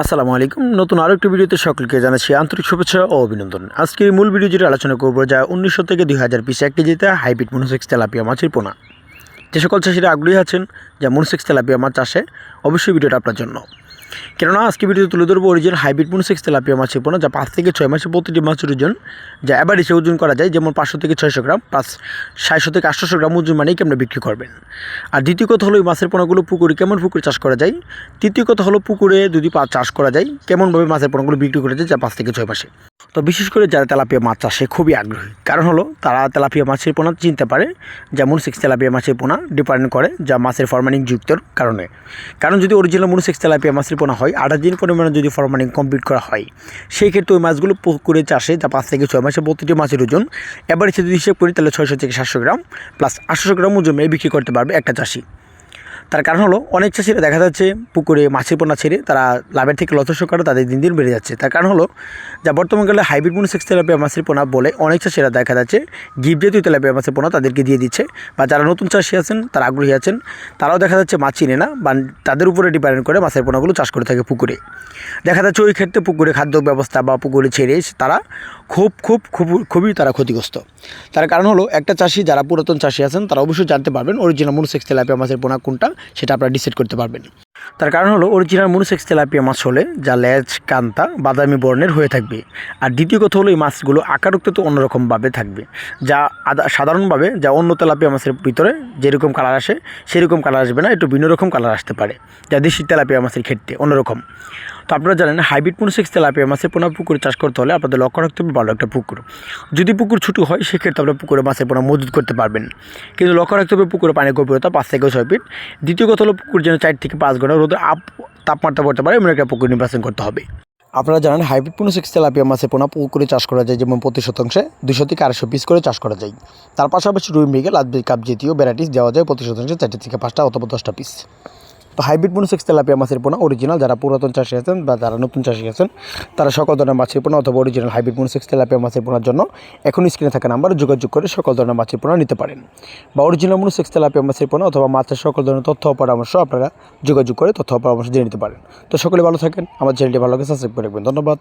আসসালামু আলাইকুম। নতুন আরও একটি ভিডিওতে সকলকে জানাচ্ছি আন্তরিক শুভেচ্ছা ও অভিনন্দন। আজকের মূল ভিডিও যেটা আলোচনা করব যা উনিশশো থেকে দুই হাজার পিসে এক কেজিতে হাইব্রিড মনোসেক্স তেলাপিয়া মাছের পোনা। যে সকল চাষিরা আগ্রহী আছেন যা মনোসেক্স তেলাপিয়া মাছ চাষে অবশ্যই ভিডিওটা আপনার জন্য। কেননা আজকে ভিডিওতে তুলে ধরবো ওরিজিনাল হাইব্রিড মনোসেক্স তেলাপিয়া মাছের পোনা, যা পাঁচ থেকে ছয় মাসে প্রতিটি মাছের ওজন, যা এবার এসে ওজন করা যায়, যেমন পাঁচশো থেকে ছয়শো গ্রাম, পাঁচ সাতশো থেকে আটশোশো গ্রাম ওজন মানেই কেমন বিক্রি করবেন। আর দ্বিতীয় কথা হলো এই মাছের পোনাগুলো পুকুরে কেমন পুকুরে চাষ করা যায়? তৃতীয় কথা হলো পুকুরে যদি চাষ করা যায়, কেমনভাবে মাছের পোনাগুলো বিক্রি করা যায়, যা পাঁচ থেকে ছয় মাসে। তো বিশেষ করে যারা তেলাপিয়া মাছ চাষে খুবই আগ্রহী, কারণ হলো তারা তেলাপিয়া মাছের পোনা চিনতে পারে, যেমন সিক্স তেলাপিয়া মাছের পোনা ডিপেন্ড করে, যা মাছের ফরমানিং যুক্তর কারণে। কারণ যদি অরিজিনাল মনোসেক্স তেলাপিয়া মাছের পোনা হয়, আঠাশ দিন পরিমাণে যদি ফরমানিং কমপ্লিট করা হয়, সেই ক্ষেত্রে ওই মাছগুলো পুকুরে চাষে, যা পাঁচ থেকে ছয় মাসে প্রতিটি মাছের ওজন, এবারে যদি হিসেব করি তাহলে ছয়শো থেকে সাতশো গ্রাম প্লাস আটশো গ্রাম ওজন বিক্রি করতে পারবে একটা চাষি। তার কারণ হলো, অনেক চাষিরা দেখা যাচ্ছে পুকুরে মাছের পোনা ছেড়ে তারা লাভের থেকে লতস্য করে তাদের দিন দিন বেড়ে যাচ্ছে। তার কারণ হলো, যা বর্তমানকালে হাইব্রিড মনোসেক্স তেলাপিয়া মাছের পোনা বলে অনেক চাষিরা দেখা যাচ্ছে গিফট জাতীয় তেলাপিয়া মাছের পোনা তাদেরকে দিয়ে দিচ্ছে বা যারা নতুন চাষি আছেন, তারা আগ্রহী আছেন, তারাও দেখা যাচ্ছে মাছ চিনে না বা তাদের উপরে ডিপেন্ড করে মাছের পোনাগুলো চাষ করে থাকে পুকুরে। দেখা যাচ্ছে ওই ক্ষেত্রে পুকুরে খাদ্য ব্যবস্থা বা পুকুরে ছেড়ে তারা খুব খুব খুব, খুবই তারা ক্ষতিগ্রস্ত। তার কারণ হলো, একটা চাষি যারা পুরাতন চাষি আছেন, তারা অবশ্যই জানতে পারবেন অরিজিনাল মনোসেক্স তেলাপিয়া মাছের পোনা কোনটা সেটা আপনারা ডিসাইড করতে পারবেন। তার কারণ হলো অরিজিনাল মনোসেক্স তেলাপিয়া মাছ হলে যা লেজ, কান্তা, বাদামি বর্ণের হয়ে থাকবে। আর দ্বিতীয় কথা হলো এই মাছগুলো আকারুক্ত তো অন্যরকমভাবে থাকবে। যা আদা, সাধারণভাবে যা অন্য তেলাপিয়া মাছের ভিতরে যেরকম কালার আসে, সেরকম কালার আসবে না, একটু ভিন্ন রকম কালার আসতে পারে। যা দেশি তেলাপিয়া মাছের ক্ষেত্রে অন্যরকম। তো আপনারা জানেন, হাইব্রিড মনোসেক্স তেলাপিয়া মাছের পোনা পুকুরে চাষ করতে হলে আপনাদের লক্ষ্য রাখতে হবে ভালো একটা পুকুর। যদি পুকুর ছোটো হয়, সেক্ষেত্রে আপনারা পুকুরে মাছের পোনা মজুত করতে পারবেন। কিন্তু লক্ষ্য রাখতে হবে পুকুরে পানির গভীরতা পাঁচ থেকে ছয় ফিট। দ্বিতীয় কথা হলো, পুকুর যেন চার থেকে পাঁচ ঘণ্টা রোদে আপ, তাপমাত্রা পড়তে পারে, এমন একটা পুকুর নির্বাচন করতে হবে। আপনারা জানেন, হাইব্রিড মনোসেক্স তেলাপিয়া মাছের পোনা পুকুরে চাষ করা যায় যেমন প্রতি শতাংশে দুশো থেকে আড়াইশো পিস করে চাষ করা যায়। তার পাশাপাশি রুই মৃগেল আদবি কাপ জাতীয় ভ্যারাইটিস দেওয়া যায় প্রতি শতাংশে চারটে থেকে পাঁচটা অথবা দশটা পিস। তো হাইব্রিড মনোসেক্স তেলাপিয়া মাছের পোনা অরিজিনাল যারা পুরাতন চাষি আছেন বা যারা নতুন চাষি আছেন, তারা সকল ধরনের মাছের পোনা অথবা অরিজিনাল হাইব্রিড মনোসেক্স তেলাপিয়া মাছের পোনার জন্য এখন স্ক্রিনে থাকা নাম্বার যোগাযোগ করে সকল ধরনের মাছের পোনা নিতে পারেন। বা অরিজিনাল মনোসেক্স তেলাপিয়া মাছের পোনা অথবা মাছের সকল ধরনের তথ্য পরামর্শ আপনারা যোগাযোগ করে তথ্য পরামর্শ দিয়ে নিতে পারেন। তো সকলে ভালো থাকেন, আমার চ্যানেলটি ভালো লাগে সাবস্ক্রাইব করে রাখবেন। ধন্যবাদ।